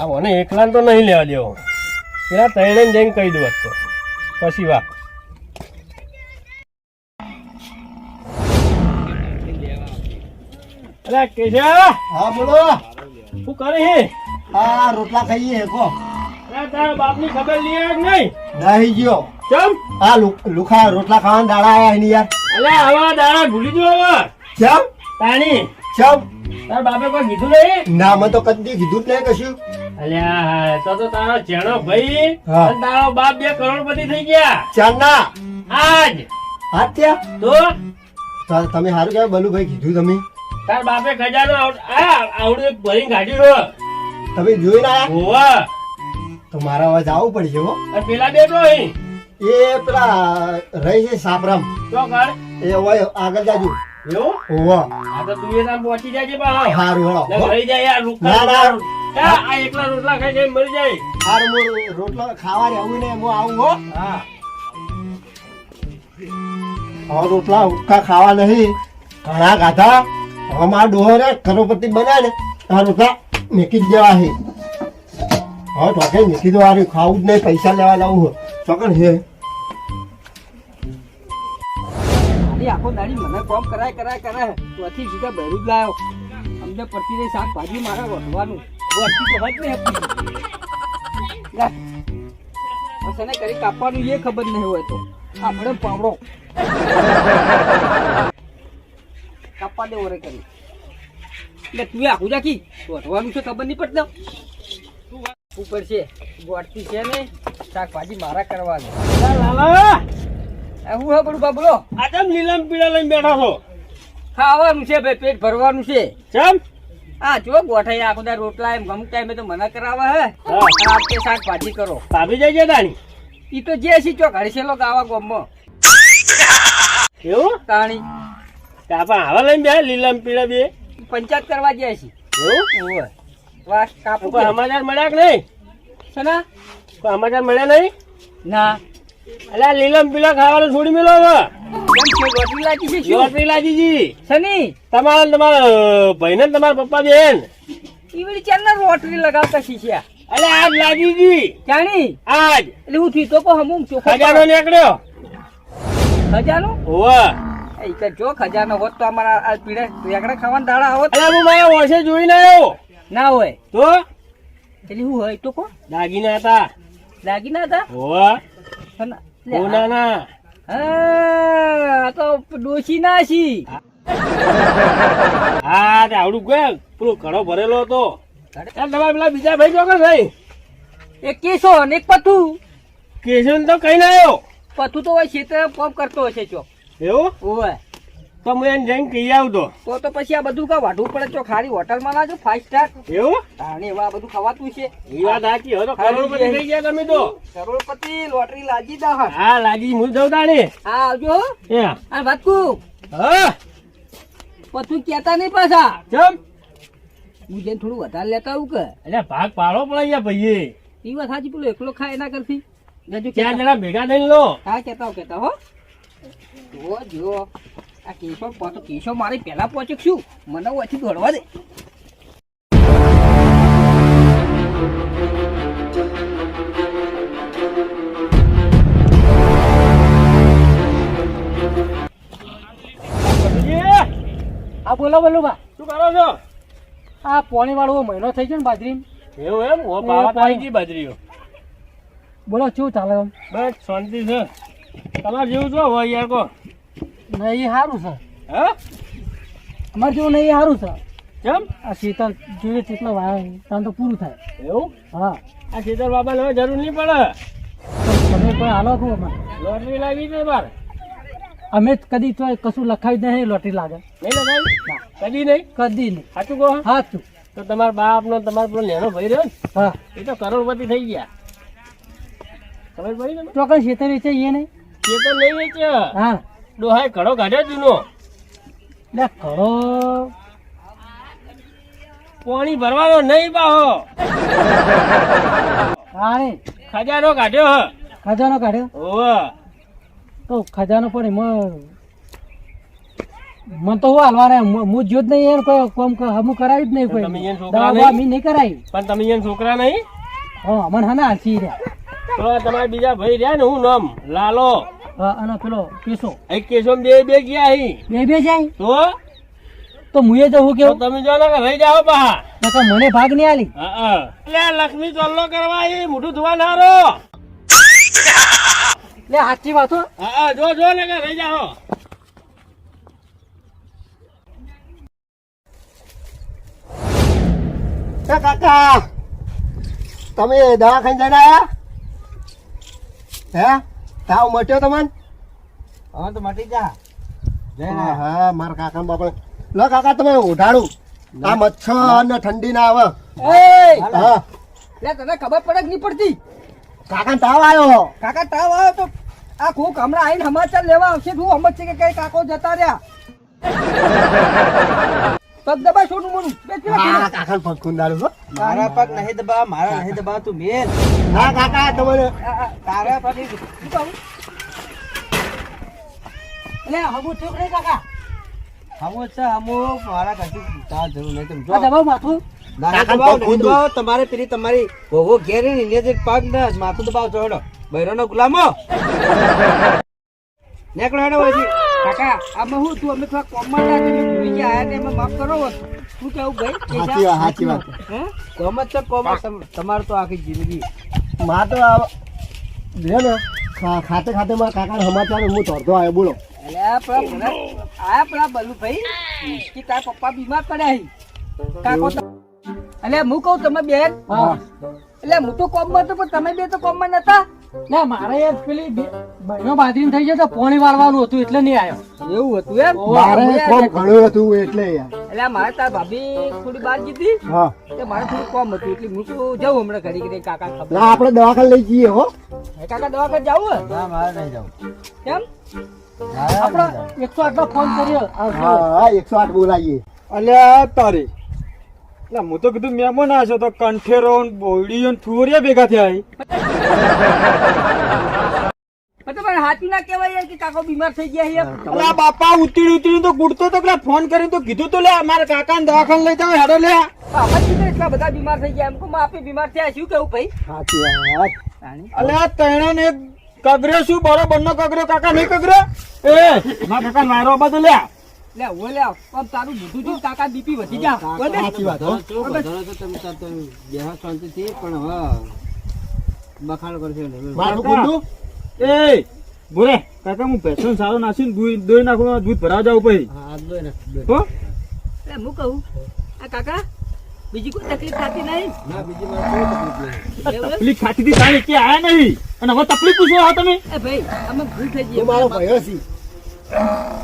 આ મને એકલાને તો નહીં લેવા દેવો. પેલા તૈણે જઈને કહી દઉં તો. પછી વાત. અરે કેશવ હા બોલો. શું કરે હે? હા રોટલા ખાઈએ કો. અરે તારા બાપની ખબર લઈએ કે નહીં? નહીં ગયો. ચમ? હા લુખા રોટલા ખાવાના દાડા આયા યાર. અલે આવા દાડા ભૂલી જો હવે. ચમ? તાણી. તારા બાપે કોઈ કીધું નહીં? ના મને તો કદી કીધું જ નહીં કશું. અલ્યા તો તો તારો ચેણો ભાઈ. અને તારો બાપ બે કરોડપતિ થઈ ગયા. ચાંદના. આજ. હાથ ત્યાં તો? તમે સારું કહેવાય બલુભાઈ કીધું તમે. તાર બાપે ખજાનો આવડું એક ભરીને કાઢ્યું રહ્યો. તમે જોઈ ના હોવા. તો મારા અવાજ આવવું પડશે હો. પેલા બે તો અહીં. એ પેલા રહી છે સાપરામ. તો કર. એ હોય આગળ જાજુ. એવું? હોવા. આ તો તું એ પહોંચી જાય છે બા હારું હેડો રહી જાય યાર રૂખા ના, ના. આ આ એકલા રોટલા ખાઈ ખાઈ મરી જાય. હારું હું રોટલો ખાવા રહેવું ને હું આવું હો. હા. રોટલા ખાવા નહીં. ઘણા ગાધા. હવે મારા ડોહો રે કરોડપતિ બનાવે ને આ રોટલા મેકી જ દેવા છે. હવે ટોકે મેકી દો ખાવું જ નહીં પૈસા લેવા લાવું હો. ચોકન છે આખો દાડી મને કોમ કરાય કરાય કરાય. ત્યાંથી સીધા બહેરું જ લાયો. અમને પડતી રહી શાકભાજી મારે વધવાનું વધતી તો હોય નહીં આપી. સને કરી કાપવાનું એ ખબર નહીં હોય તો. આપણે પાવડો. કાપવા દે રે કરી. એટલે તું આખું રાખી વધવાનું છે ખબર નહીં પડતો ઉપર છે ગોળતી છે ને? શાકભાજી મારા કરવાની. લાલા હું હા બધું બોલો. આ તમ લીલમ પીળા લઈને બેઠા છો? ખાવાનું છે ભાઈ પેટ ભરવાનું છે. ચમ હા જો ગોઠાઈ આખો બધા રોટલા એમ ગમ ટાઈમે તો મના કરાવે હે. આપ કે શાક ભાજી કરો. ભાભી જાય છે તાણી? ઈ તો જે છે ચોક હડસેલો ગાવા ગોમમાં. એવું? તાણી. કાપા આવા લઈને બે લીલમ પીળા બે? પંચાયત કરવા જાય છે. એવું? ઓય વાહ કાપુ સમાચાર મળ્યા કે નહીં? સના સમાચાર મળ્યા નહીં? ના. અલ્યા લીલમ પીલા ખાવાનું છોડી મેલો લોટરી લાજીજી સની તમારા તમારા ભાઈ ને તમારા પપ્પા બેન. રોટલી લગાવતા શીખ્યા? અલે આજ લાજીજી જાણી? આજ. એટલે હું થી તો કો હમું ચોખ્ખો ખજાનો નીકળ્યો. ખજાનો? જો ખજાનો હોત તો અમારા આ પીડે રેકડા ખાવાના દાડા હોત. અલે હું વર્ષે જોઈને આવ્યો. ના હોય. તો? એટલે હું હોય તો કો દાગીના હતા. દાગીના હતા? હોવા. સોનાના હા તો ડોશી ના છી. હા તે આવડું ગયા પેલો ઘડો ભરેલો હતો. તમારા પેલા બીજા ભાઈ જો કે ભાઈ? એક કેસો અને એક પથુ કેશન તો કઈ ના આવ્યો. પથુ તો હોય ક્ષેત્ર પોપ કરતો હશે ચો એવું? ઓવે. તો હું એને જઈને કહી આવતો તો તો પછી આ બધું કા વાઢવું પડે છો ખારી હોટલમાં ના જો ફાઈવ સ્ટાર એવું? તાણે એવા બધું ખવાતું છે. એ વાત સાચી હવે તો કરોડપતિ થઈ ગયા તમે તો. કરોડપતિ લોટરી લાજી દા હા લાગી હું જઉં તાણે. હા આવજો. એ. આ વાતકુ. હા. પછી કેતા નહીં પાછા. જમ હું જઈને થોડું વધારે લેતા આવું કે? એટલે ભાગ પાડો પડે યાર ભાઈએ. એ વાત સાચી પેલો એકલો ખાય એના કરતી જજો ચાર કહેતા. જણા ભેગા થઈને લો. હા કેતા હો કેતા હો. જો જો આ કેશો પહોંચો કેશો મારે પહેલા પહોંચે શું? મને ઓછી દોડવા દે. આ બોલો બોલો બા. શું કરો છો? આ પોણી વાળો મહિનો થઈ ગયો ને બાજરી એવું એમ? ઓ બાવા પાણી. બાજરીઓ? બોલો શું ચાલે બસ શાંતિ છે. તમારે જેવું છો? હોય યાર કો નહીં સારું છે. હા? અમારે જેવું નહીં સારું છે. કેમ? આ શીતળ જોઈએ તેટલો વાય તાન તો પૂરું થાય. એવું? હા. આ શીતળ બાબા હવે જરૂર નહીં પડે. તમે કોઈ હાલો છું અમારે? લોટરી લાગી છે બાર અમે કદી તો કશું લખાવી નહીં લોટરી લાગે. નહીં લખાવી કદી નહીં? કદી નહીં. સાચું કહો? સાચું. તો તમારા બાપ નો તમારો પેલો નેનો ભાઈ રહ્યો ને? હા. એ તો કરોડપતિ થઈ ગયા. ખબર પડી તમે ચોક્કસ શેતર વેચે એ નહીં. એ તો નહીં વેચે હા. ડોહાએ ઘડો કાઢ્યો જૂનો. લે કરો પાણી ભરવાનો નહીં બાહો ખજાનો કાઢ્યો હ. ખજાનો કાઢ્યો ઓવે તો ખજાનો પણ એમાં મન તો હું હાલવાના હું જ્યોત નહીં એને કોઈ કોમ હમું કરાવી જ નહીં કોઈ. તમે એને છોકરા નહીં? નહીં કરાવી પણ તમે એને છોકરા નહીં? હા મને હના હાલસી રહ્યા. તો તમારા બીજા ભાઈ રહ્યા ને હું નામ? લાલો. અને પેલો કેસો. એક કેસો બે બે ગયા અહીં બે બે જાય? તો? તો મુએ જવું તો કેવું? તમે જો ને કે રહી જાઓ બહા નકર મને ભાગ નહીં આલી. હા હા. એટલે લક્ષ્મી ચોલ્લો કરવા એ મોઢું ધોવા નારો લે સાચી વાત હો હા જો જો ને કે રહી જાઓ. એ કાકા તમે દવાખાને જઈને આયા? હે? તાવ મટ્યો તમને? હા તો મટી જા. હા હા મારા કાકા બાપા લો કાકા તમે ઉઠાડું આ મચ્છર ને ઠંડી ના આવે. હા. લે તને ખબર પડે નહીં પડતી? કાકા તાવ આવ્યો કાકા તાવ આવ્યો તો આ કોક હમણાં આવીને સમાચાર લેવા આવશે. તું સમજ છે કે કઈ કાકો જતા રહ્યા? પગ દબા છોડું મોનું. હા કાકા પગ કુંદાડું હો. મારા પગ નહીં દબા મારા નહીં દબા તું મેલ. ના કાકા તમારે તારા પગ શું કહું? એટલે હમું નહીં કાકા. હમો છે હમો મારા કશું તાર જરૂર નહીં. તમે જો. દબાવ માથું. ના તમારે પેલી તમારી વહુ ઘેર ને પગ ને માથું દબાવ ચોડો બૈરોનો ગુલામો. નેકડો હેડો વળી કાકા આમાં હું તું અમે થોડા કોમમાં ના તમે ભૂલી ગયા આયા ને માફ કરો શું કેવું ભાઈ? સાચી વાત સાચી વાત. કોમ જ છે કોમ તમારે તો આખી જિંદગી. મા તો આ ને ખાતે ખાતે મારા કાકા સમાચાર હું તોડતો આવ્યો બોલો. પેલા આયા પેલા કે તારા પપ્પા બીમાર પડ્યા કાકો અલ્યા હું કહું તમે બેન? એટલે હું તો કોમમાં હતો પણ તમે બે તો કોમમાં નતા? ના મારે પેલી બહેનો બાજરી થઈ જતો પોણી વાળવાનું હતું એટલે નહીં આવ્યો એવું હતું એમ? મારે કોમ ઘણું હતું એટલે યાર. એટલે મારે તાર ભાભી થોડી બહાર જીતી હા. તે મારે થોડું કોમ હતું એટલે હું તો જાઉં હમણાં ઘડી ઘડી કાકા ખબર. ના આપણે દવાખાને લઈ જઈએ હો. કાકા દવાખાને જાવું ના મારે નહીં જવું કેમ? મારે એકસો આઠ ફોન કર્યો. હા હા એકસો આઠ બોલાવીએ અલ્યા તારી. એટલે હું તો કીધું મેમો ના છો તો કંઠેરો ને થુવરિયા ભેગા થયા હી. પણ હાચું ના કહેવાય કે કાકો બીમાર થઈ ગયા છે. અલા બાપા ઉતરી ઉતરી તો ગુડતો તો પેલા ફોન કરીને તો કીધું તો લે મારા કાકાને દવાખાને લઈ જાવ હેડો લે. જ એટલા બધા બીમાર થઈ ગયા. એમ આપે બીમાર થયા શું કેવું ભાઈ? સાચી વાત. અલ્યા તૈણે ને કગરે શું? બરોબર નો કગરે કાકા નહીં કગરે? એ મારા કાકા મારો બધું લે. લે ઓ લે આમ તારું મોઢું જોઈને કાકા બીપી વધી જા સાચી વાત હો. તમે પણ હવે બખાડ કરશે ને મારું કુંડું એ બોલે કાકા હું ભેંસો સારો નાસીને દૂધ દોઈ નાખું દૂધ ભરાવા જાવ પછી. હા દોય ને હો? લે હું કહું? આ કાકા બીજી કોઈ તકલીફ થતી નહીં? ના બીજી વાર કોઈ તકલીફ નહીં. તકલીફ ખાતી હતી તાણી કે આયા નહીં? અને હવે તકલીફ પૂછવા આવો તમે એ ભાઈ અમે ભૂલ થઈ ગઈ. મારો ભયો છી.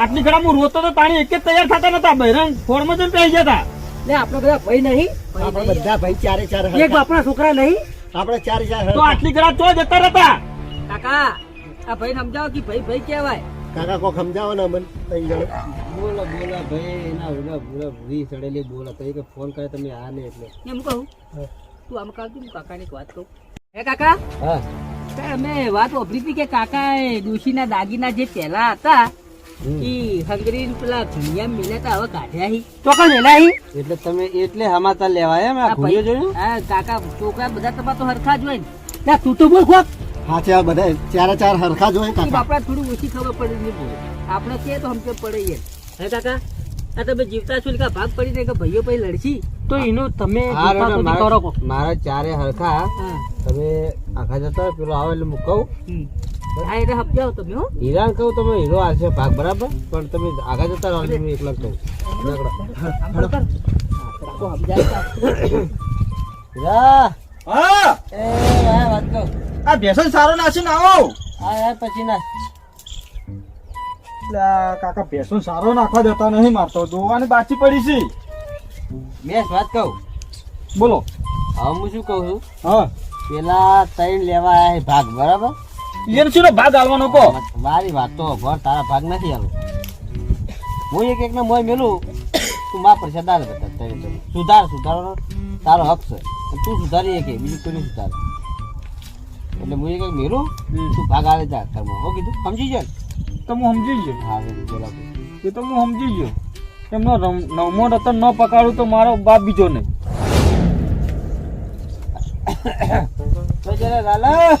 આટલી ઘડા હું રોતો તો તાણી એક જ તૈયાર થતા નતા બહેરાન ફોર્મ જ પહેરી ગયા હતા લે આપણે બધા ભાઈ નહીં. આપણે બધા ભાઈ ચારે ચાર એક બાપના છોકરા નહીં. આપણે ચાર ચાર તો આટલી ઘડા તો જતા રહેતા? કાકા આ ભાઈ સમજાવો કે ભાઈ ભાઈ કહેવાય. કાકા કોક સમજાવો ને અમન તઈ જણા. બોલો બોલો ભાઈ એના ઓલા બોલા ભૂરી ચડેલી બોલા. તઈ કે ફોન કરે તમે આ ને એટલે. એમ કહું? તું આમ કાલ તું કાકાની એક વાત કહું. હે કાકા? હા. અમે વાત વાપરી હતી કે કાકા ડોશીના દાગીના જે પહેલા હતા. ઈ હંગરી પેલા ભૂલિયા મેલ્યા હતા હવે કાઢ્યા હી. ચોકા મેલા હી? એટલે તમે એટલે હમાતા લેવાય એમ આ જોયું? હા કાકા છોકરા બધા તમારે તો હરખા જ હોય ને. તું તો બોલ ખોક હા છે આ બધા ચારે ચાર હરખા ઈ કાકા. થોડી ઓછી ખબર પડી નહીં બોલે. આપણે કે તો હમકે પડે યાર હે કાકા આ તમે જીવતા છો ભાગ પડી ને કે ભાઈઓ પછી લડશી? તો એનું તમે કરો મારા ચારે હરખા. તમે આખા જતા પેલો આવે એટલે હું હા એટલે સમજાવો તમે હો. હીરાને કહું તમે હીરો આવશે ભાગ બરાબર? પણ તમે આગળ જતા રહો હું એકલા કહું હા! આ વાત કહું. આ ભેંસો સારો નાસીને આવો. આ યાર પછી ના. કાકા ભેંસો સારો નાખવા દેતા નહીં મારતો જોવાની બાચી પડી છે. બેસ વાત કહું. બોલો. હવે હું શું કહું છું? હા. પેલા ત્રણ લેવા આયા ભાગ બરાબર? એને નો ભાગ આલવાનો કહો. મારી વાત તો ઘર તારા ભાગ નથી આલો હું એક એક ને મોય મેલું તું મા પર સદાર. સુધાર સુધારવાનો તારો હક છે. તું સુધારી એક બીજું કોઈ સુધારે એટલે હું એક એક મેલું તું ભાગ આલે જા ઘરમાં. હો કીધું? સમજી જાય તો હું સમજી ગયો. હા બોલા એ તો હું સમજી ગયો. એમનો નવમો રતન ન પકાડું તો મારો બાપ બીજો નહીં. લાલા.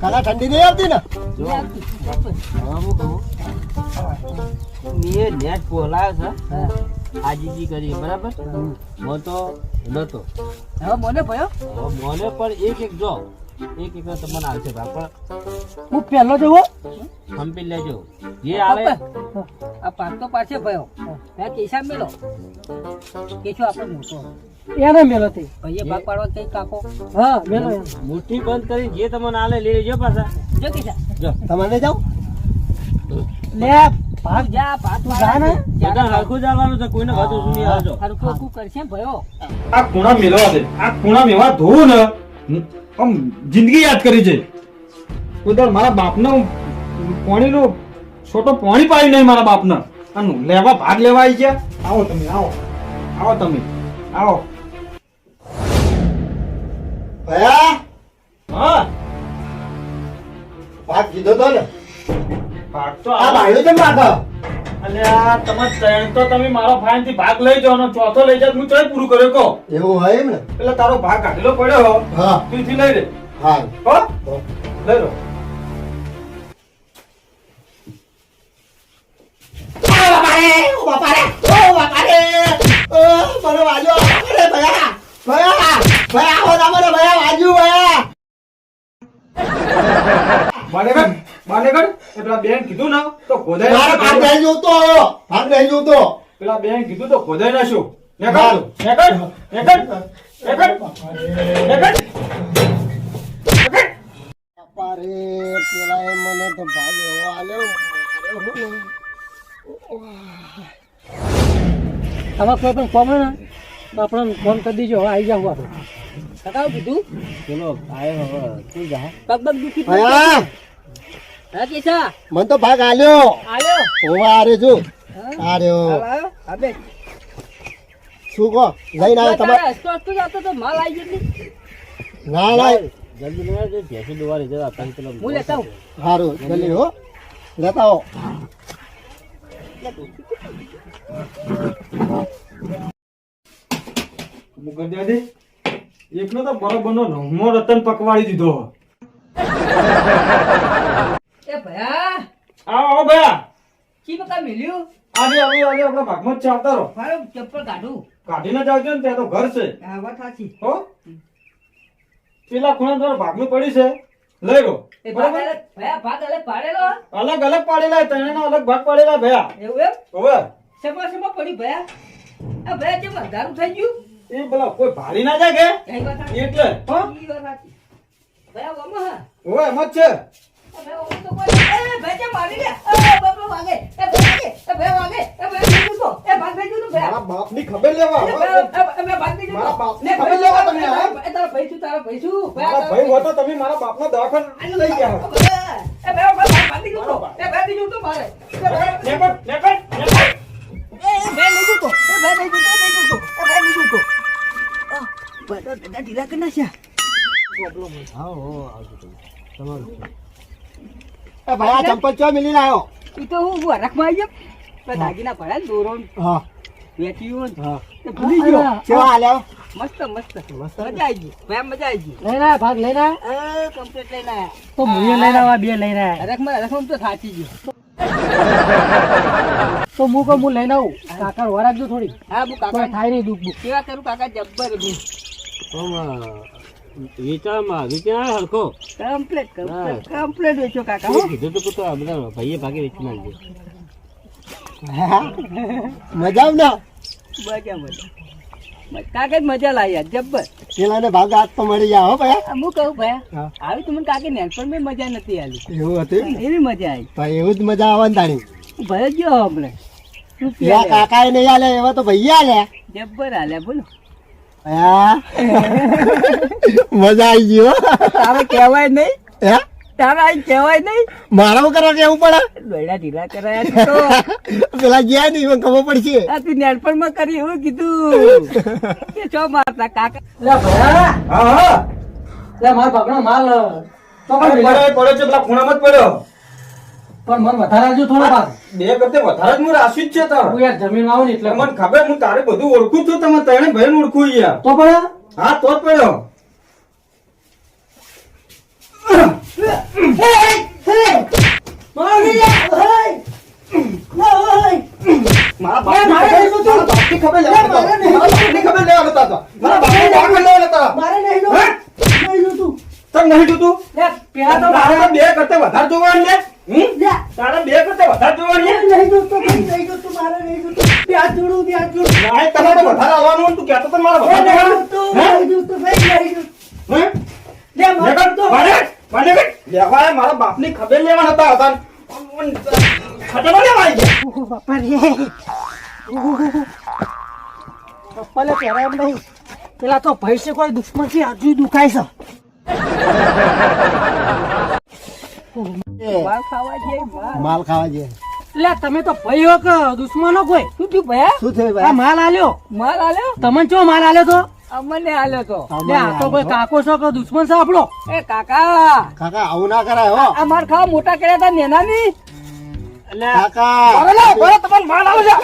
કાલા ઠંડી નહીં આવતી ને? મેં નેટ બોલાયો છે. આજીજી કરી બરાબર? મો તો નતો. હવે મને ભયો? મને પણ એક એક જો. એક એક તમને આવશે પણ હું પહેલો જવો હંપી લેજો. જે આવે આ પાક તો પાછે ભયો. મેં કેસા મેલો? કેશો આપણે મોટો. એને મેલો તે. ભાઈએ ભાગ પાડવા કઈ કાકો? હા મેલો મુઠ્ઠી બંધ કરી જે તમને આલે લઈ લેજો પાછા. જો કેસા જો. તમને જાવ લે ભાગ જા ભાગ તું જા ને. બધા હરખું જવાનું છે કોઈને વાતો સુની આવજો. હરખું કુ કરશે ભયો આ ખૂણા મેલવા દે. આ ખૂણા મેવા ધો ને. આમ જિંદગી યાદ કરી છે. ઉદર મારા બાપનો પાણીનો છોટો પાણી પાડી નહીં મારા બાપના. આનું લેવા ભાગ લેવા આવી ગયા. આવો તમે આવો. આવો તમે. આવો. ભયા? હા. ભાગ કીધો તો ને. પાક તો આ ભાઈઓ કેમ માગો અને આ તમે ત્રણ તો તમે મારો ફાઈનથી ભાગ લઈ જાઓ ને ચોથો લઈ જાવ હું ચોય પૂરું કર્યો કહો. એવું હોય એમ ને? એટલે તારો ભાગ કાઢેલો પડ્યો હા. તું થી લઈ લે. હા. હો. લઈ લો. એ પેલા બેન કીધું ને તો ખોદાઈ પેલા બેન કીધું તો ખોદાઈ નાખ્યો. સારું. નેકળ. નેકળ. નેકળ. નેકળ. નેકળ આમાં કોઈ પણ કોમ ને આપણને ફોન કરી દીજો હવે આવી જાવ આપણે કટાવ કીધું? ચલો આયો હવે તું જા પગ પગ દુખી હા કેસા? મન તો ભાગ આલ્યો. આલ્યો? ઓવા આરે જો આર્યો અબે શું કહો? લઈને આવ્યો તમે હસતો હસતો જતો તો માલ આવી ગયો ના ના. જલ્દી લેવા આવજો ભેંસી દોવારી જરા ત્રણ કિલો હું લેતા હું સારું જલ્દી હો. લેતા આવો. મુકર દે દે. એકનો તો બરોબરનો રંગમો રતન પકવાડી દીધો એ ભયા. આવો આવો ભયા. કી બકા મિલ્યું. આજે હવે આજે આપણા ભાગમાં ચાલતા રહો. મારો ચપ્પલ કાઢું. કાઢીને જાવજો ને ત્યાં તો ઘર છે. આ વાત સાચી. હો? પેલા ખૂણા તમારા ભાગનું પડી છે. લઈ લો. બરાબર? ભયા ભાગ અલગ પાડેલો? અલગ અલગ પાડેલા ત્રણેયના અલગ ભાગ પાડેલા ભયા. એવું એમ? હવે. શેમાં શેમાં પડી ભયા? આ ભયા જેમ અંધારું થઈ ગયું? એ બોલા કોઈ ભારી ના જાય કે એટલે એમ જ છે ખબર લેવા મારા તો. બાપને ખબર લેવા તમે, તારા ભાઈ છું તારા ભાઈ છું મારા ભાઈ તમે મારા બાપના દવાખાને લઈ ગયા ગયું તો. એ ભયા થઈ ગયું તો મારે એ ભયા- નેકળ, નેકળ, નેકળ. એ ભયા નહીં જતો એ ભયા નહીં જતો નહીં જતો એ ભયા નહીં જતો આ, ભયા તો દાદા ઢીલા કરી નાખ્યા. હા હો આવજો તમારું એ ભાઈ આ ચંપલ ચો મિલી લાયો ઈ તો હું વરખમાં આવી ગયો દાગીના ભર્યા દોરો હા. વેચ્યું ને હા. ભૂલી ગયો. કેવા આલ્યો મસ્ત મસ્ત. મજા આવી ગઈ. ભયા મજા આવી ગઈ. લઈને આયા, ભાગ લઈને આયા? કમ્પ્લીટ લઈને આયા. તો મુએ લઈને આવા બે લઈને આયા. હરખમાં હરખમાં તો થાચી ગયો. તો હું કહું હું લઈને આવું. કાકા વાર રાખજો થોડી. હા હું કાકા થાય નહીં દુઃખ કેવા કરું? કાકા જબ્બર હું આમાં વિચારમાં હરખો. કમ્પ્લીટ હા. કમ્પ્લીટ કમ્પ્લીટ વેચો કાકા એ કીધું તો તો આ બધા ભાઈએ ભાગે વેચી નાખજો મજા આવ ને? મજા મજા. કાકા મજા લાવી જબ્બર. પેલાને ભાગ હાથ તો મળી જાય હો ભાઈ. હું કહું ભાઈ. આવી તમને કાકે નેનપણ મેં મજા નથી આલી એવું હતું એવી મજા આવી. ભાઈ એવું જ મજા આવવાની ને તાણી. ભલે ગયો હમણાં? કાકા નહીં આલે એવા તો ભાઈ આલે. જબ્બર હાલે બોલો. મજા આવી ગયો તારે કહેવાય નહીં? હે? તારે અહીં કહેવાય નહીં? મારા કરવા કેવું પડે? દોયડા ઢીલા કરાયા તો. પેલા ગયા નહીં મને ખબર પડશે આ તું નેનપણમાં કરી એવું કીધું. કે છો મારતા કાકા? લે ભયા. હા હા. લે મારા ભાગનો માલ. તો પડ્યો પડ્યો છે પેલા ખૂણામાં જ પડ્યો. પણ મન વધારે જો થોડો ભાગ બે કરતે વધારે જ હું રાશિ જ છે તાર હું યાર જમીન આવું ને એટલે મને ખબર હું તારે બધું ઓળખું છું તમે તને ભાઈ ઓળખું યાર તો પણ હા તો જ પડ્યો મારા બાપની ખબર- મારા બાપની ખબર લેવા નતા. મારા બાપની ખબર લેવા નતા તો. મારા બાપની ખબર લેવા નતા. હે? તને નહીં જોતું? પેલા તો તારે બે કરતા વધારે જોવાનું લે. હમ? તારે બે કરતા વધારે જોવાનું લે. નાય, તને તો વધારે આવવાનું ને તું કહેતો તો મારે વધારે જોવાનું. હે? હે? લેકન મારે- મારે કઈ લેવા મારા બાપની ખબર લેવા નતા આવતા. ખબર લેવા ગયા. પપ્પાને પહેરાય એમ નહીં પેલા તો ભૈસે કોઈ દુશ્મનથી હજુ દુખાય છે માલ ખાવા જઈએ, માર. માલ ખાવા જઈએ એટલે તમે તો ભાઈ હો કે દુશ્મનો કોઈ. શું થયું ભાઈ શું થયું આ ભાઈ માલ આલ્યો. માલ આલ્યો? તમને ચો માલ આલ્યો તો? અમને આલ્યો તો. તો કોઈ કાકો છો કે દુશ્મન છે આપણો? એ કાકા. કાકા આવું ના કરાય હો. આ માર ખાવા મોટા કર્યા હતા નેના ની કાકા. બોલો બોલો તમારે માલ આવે છે.